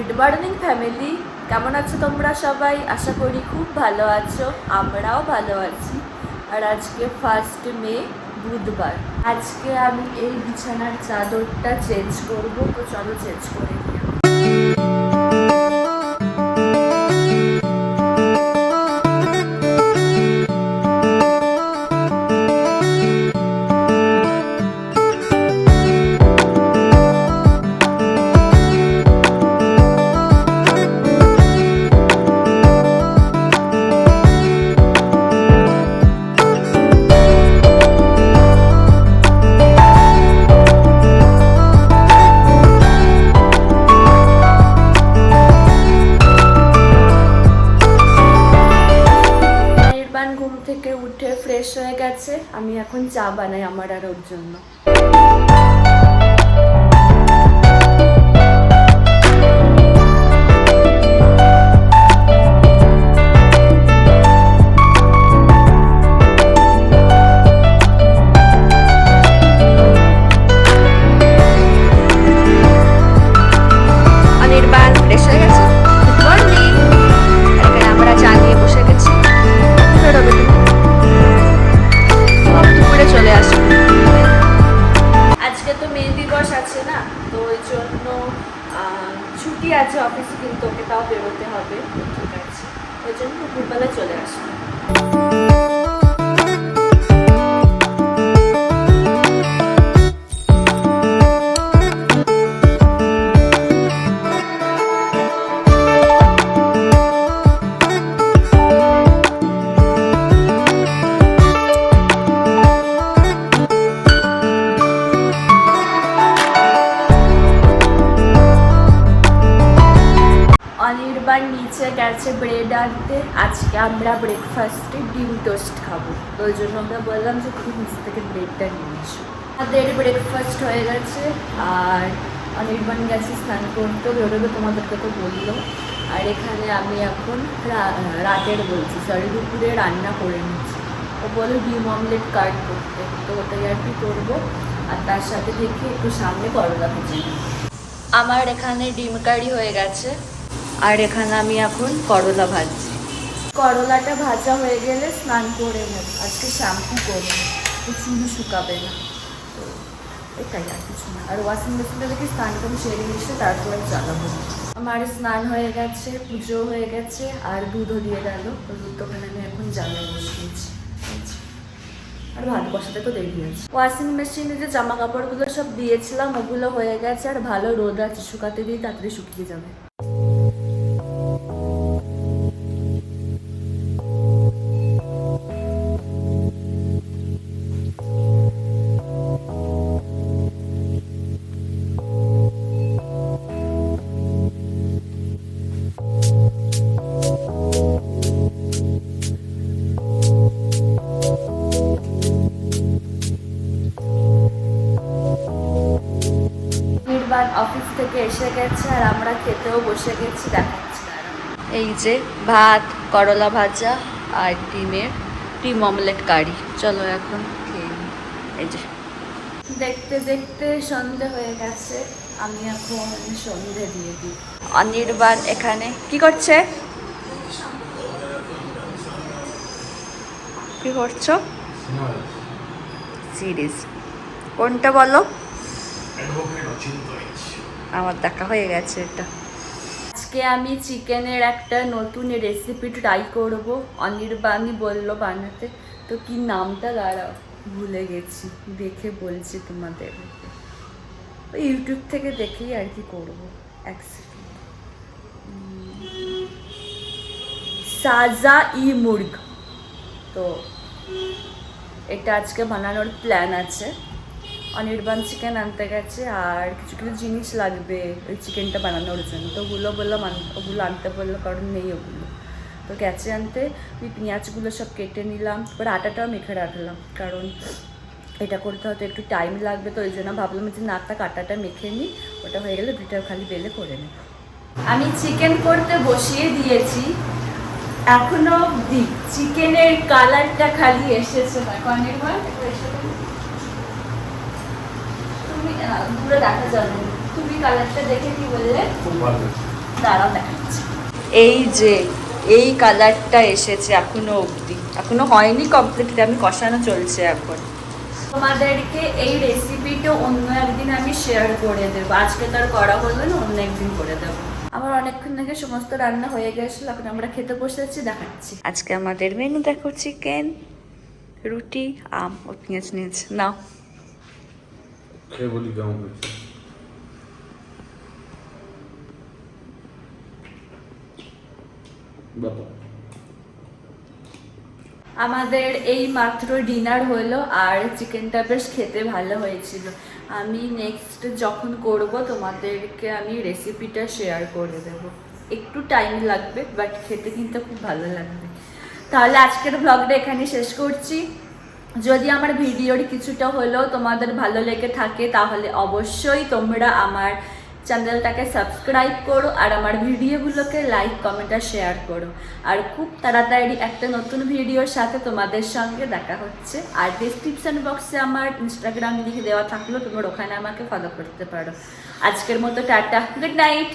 Good morning family কেমন আছো তোমরা সবাই? আশা করি খুব ভালো আছো। আমরাও ভালো আছি। আর আজকে ফার্স্ট মে, বুধবার। আজকে আমি এই বিছানার চাদরটা চেঞ্জ করব। তো চলো চেঞ্জ করে নিই। থেকে উঠে ফ্রেশ হয়ে গেছে। আমি এখন চা বানাই আমার আর ওর জন্য। তাও বেরোতে হবে। ঠিক আছে। ওই জন্য দুপুরবেলা চলে আসবে। অনির্বাণ নিচে গেছে ব্রেড আনতে। আজকে আমরা ব্রেকফাস্টে ডিম টোস্ট খাব। তো ওই জন্য আমরা বললাম যে তুমি নিচ থেকে ব্রেডটা নিয়ে এসো। আমাদের ব্রেকফাস্ট হয়ে গেছে, আর অনির্বাণ গেছে স্নান করতে। বেরোবে তোমাদেরকে তো বলল। আর এখানে আমি এখন রাতের বলছি সরি দুপুরে রান্না করে নিচ্ছি। ও বলে ডিম অমলেট কাট করতে। তো ওটাই আর কি করব। আর তার সাথে দেখি একটু সামনে করলা ভেজে। আমার এখানে ডিম কারি হয়ে গেছে। আর এখানে আমি এখন করলা ভাজছি। করলাটা ভাজা হয়ে গেলে স্নান করে নেব। আজকে শ্যাম্পু করব তো চুল শুকাবে না। তো এটাই আর কিছু না। আর ওয়াশিং মেশিনটা দেখে স্নান করে সেরে এসে তারপরে চালাবো। আমার স্নান হয়ে গেছে, পুজো হয়ে গেছে, আর দুধও দিয়ে গেল। দুধটাখানে আমি এখন জ্বালায় বসিয়েছি। আর ভাত বসাতে তো দেরি আছে ওয়াশিং মেশিনে যে জামা কাপড়গুলো সব দিয়েছিলাম, ওগুলো হয়ে গেছে। আর ভালো রোদ আছে, শুকাতে দিয়ে তাড়াতাড়ি শুকিয়ে যাবে। অফিস থেকে এসে গেছে আর আমরা খেতেও বসে গেছি দেখাচ্ছি। এই যে ভাত করলা ভাজা আর ডিমের ডিম অমলেট কারি। চলো এখন খেয়ে এই যে। দেখতে দেখতে সন্ধে হয়ে গেছে। আমি এখন সন্ধে দিয়ে দিই। অনির্বাণ এখানে। কি করছে? কি করছ? সিরিজ। কোনটা বলো? আমার দেখা হয়ে গেছে এটা। আজকে আমি চিকেনের একটা নতুন রেসিপি ট্রাই করব। অনির্বাণী বলল বানাতে। তো কি নামটা দাঁড়াও, ভুলে গেছি। দেখে বলছি তোমাদের। ইউটিউব থেকে দেখেই আর কি করব। এক সাজা ই মুর্গ। তো এটা আজকে বানানোর প্ল্যান আছে। অনির্বাণ চিকেন আনতে গেছে আর কিছু কিছু জিনিস লাগবে ওই চিকেনটা বানানোর জন্য। তো ওগুলো বললাম ওগুলো আনতে বলল কারণ নেই ওগুলো। তো গেছে আনতে, ওই পেঁয়াজগুলো সব কেটে নিলাম। এবার আটাটাও মেখে রাখলাম কারণ এটা করতে হয়তো একটু টাইম লাগবে। তো ওই জন্য ভাবলাম যে না থাক, আটাটা মেখে নিই। ওটা হয়ে গেলে দুটো খালি বেলে করে নিই আমি চিকেন করতে বসিয়ে দিয়েছি। এখনও অবধি। চিকেনের কালারটা খালি এসেছে। না অনেকবার তুমি। দূরে দেখা যাবে। না। তুমি কালারটা দেখে কি বললে? দাঁড়াও দেখাচ্ছি। এই যে এই কালারটা এসেছে এখনও অবধি। এখনও হয়নি কমপ্লিট আমি কষানো চলছে এখন। তোমাদেরকে এই রেসিপিটা অন্য একদিন আমি শেয়ার করে দেবো। আজকে তো আর করা হলো না অন্য একদিন করে দেবো। আমার অনেকক্ষণ থেকে সমস্ত রান্না হয়ে গেছিল এখন আমরা খেতে বসেছি দেখাচ্ছি। আজকে আমাদের মেনু দেখো চিকেন রুটি আম ও পেঁয়াজ নিয়েছে। নাও। খেয়ে বলি কেমন হয়েছে আমাদের এই মাত্র ডিনার হলো আর চিকেনটা বেশ খেতে ভালো হয়েছিল। আমি নেক্সট যখন করব তোমাদেরকে আমি রেসিপিটা শেয়ার করে দেব। একটু টাইম লাগবে বাট খেতে কিন্তু খুব ভালো লাগবে। তাহলে আজকের ব্লগটা এখানে শেষ করছি। যদি আমার ভিডিওর কিছুটা হলেও তোমাদের ভালো লেগে থাকে, তাহলে অবশ্যই তোমরা আমার চ্যানেলটাকে সাবস্ক্রাইব করো আর আমার ভিডিওগুলোকে লাইক, কমেন্ট আর শেয়ার করো। আর খুব তাড়াতাড়ি একটা নতুন ভিডিওর সাথে তোমাদের সঙ্গে দেখা হচ্ছে। আর ডিসক্রিপশন বক্সে আমার ইনস্টাগ্রাম লিখে দেওয়া থাকল, তোমরা ওখানে আমাকে ফলো করতে পারো। আজকের মতো টাটা গুড নাইট